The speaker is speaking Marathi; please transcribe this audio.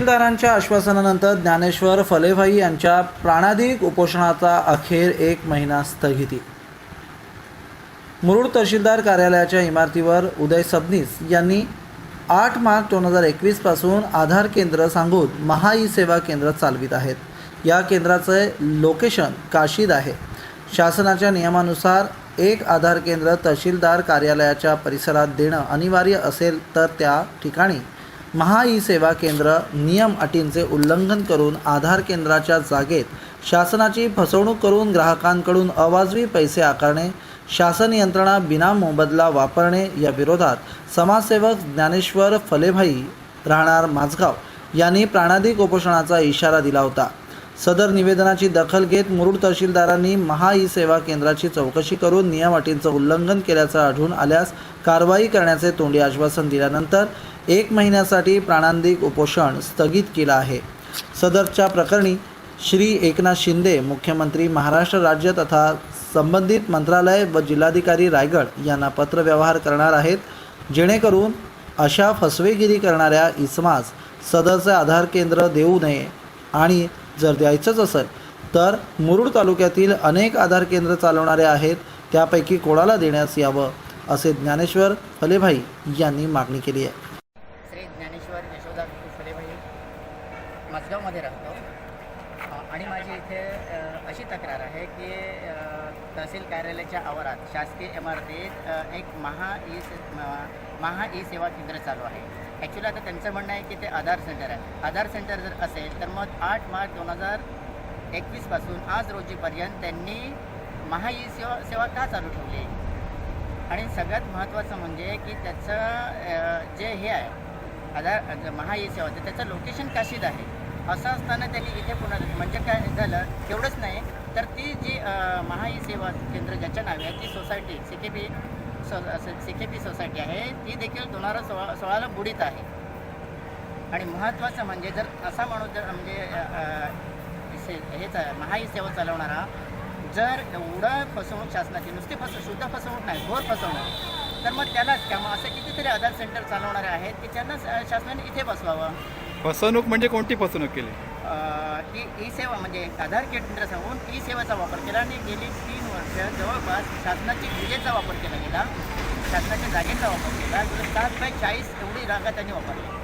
तहसीलदारांच्या आश्वासनानंतर ज्ञानेश्वर फलेभाई यांच्या प्राणाधिक उपोषणाचा अखेर एक महिना स्थगिती. मुरुड तहसीलदार कार्यालयाच्या इमारतीवर उदय सबनीस यांनी आठ मार्च दोन हजार एकवीसपासून आधार केंद्र सांगून महा ई सेवा केंद्र चालवित आहेत. या केंद्राचे लोकेशन काशीद आहे. शासनाच्या नियमानुसार एक आधार केंद्र तहसीलदार कार्यालयाच्या परिसरात देणं अनिवार्य असेल तर त्या ठिकाणी महा ई सेवा केंद्र नियम अटींचे उल्लंघन करून आधार केंद्राच्या जागेत शासनाची फसवणूक करून ग्राहकांकडून अवाजवी पैसे आकारणे शासन यंत्रणा बिना मोबदला वापरणे या विरोधात समाजसेवक ज्ञानेश्वर फलेभाई राहणार माझगाव यांनी प्राणाधिक उपोषणाचा इशारा दिला होता. सदर निवेदनाची दखल घेत मुरुड तहसीलदारांनी महा ई सेवा केंद्राची चौकशी करून नियम अटींचं उल्लंघन केल्याचं आढळून आल्यास कारवाई करण्याचे तोंडी आश्वासन दिल्यानंतर एक महिन्यासाठी प्राणांतिक उपोषण स्थगित केलं आहे. सदरच्या प्रकरणी श्री एकनाथ शिंदे मुख्यमंत्री महाराष्ट्र राज्य तथा संबंधित मंत्रालय व जिल्हाधिकारी रायगड यांना पत्रव्यवहार करणार आहेत जेणेकरून अशा फसवेगिरी करणाऱ्या इसमास सदरचे आधार केंद्र देऊ नये. आणि जर द्यायचंच असेल तर मुरुड तालुक्यातील अनेक आधार केंद्र चालवणारे आहेत त्यापैकी कोणाला देण्यास यावं असे ज्ञानेश्वर फलेभाई यांनी मागणी केली आहे श्री ज्ञानेश्वर यशोदा फुलेभाई माझगावमध्ये राहतो. आणि माझी इथे अशी तक्रार आहे की तहसील कार्यालयाच्या आवारात शासकीय इमारतीत एक महा ई महा ई सेवा केंद्र चालू आहे. ॲक्च्युली आता त्यांचं म्हणणं आहे की ते आधार सेंटर आहे. आधार सेंटर जर असेल तर मग आठ मार्च दोन हजार एकवीसपासून आज रोजीपर्यंत त्यांनी महा ई सेवा सेवा का चालू ठेवली? आणि सगळ्यात महत्त्वाचं म्हणजे की त्याचं जे हे आहे आधार महा ई सेवा त्याचं लोकेशन काशीद आहे? असं असताना त्यांनी इथे पुन्हा म्हणजे काय झालं तेवढंच नाही तर ती जी महाई महा ई सेवा केंद्र ज्याच्या नावे आहे ती society C K P so C K P society आहे ती देखील दोन हजार सोळा सोळाला बुडीत आहे. आणि महत्त्वाचं म्हणजे जर असा माणूस जर म्हणजे से- हेच आहे, महा ई सेवा चालवणारा जर एवढं फसवणूक शासनाची नुसती फसवणूक शुद्ध फसवणूक नाही घोर फसवणूक तर मग त्यालाच त्या मग असं कितीतरी आधार सेंटर चालवणारे आहेत की त्यांना शासनाने इथे बसवावं. फसवणूक म्हणजे कोणती फसवणूक केली? ही ई सेवा म्हणजे आधार केंद्र सांगून ई सेवाचा वापर केला आणि गेली तीन वर्ष जवळपास शासनाची विजेचा वापर केला गेला. शासनाच्या जागेचा वापर केला. सात बाय चाळीस एवढी जागा त्यांनी वापरली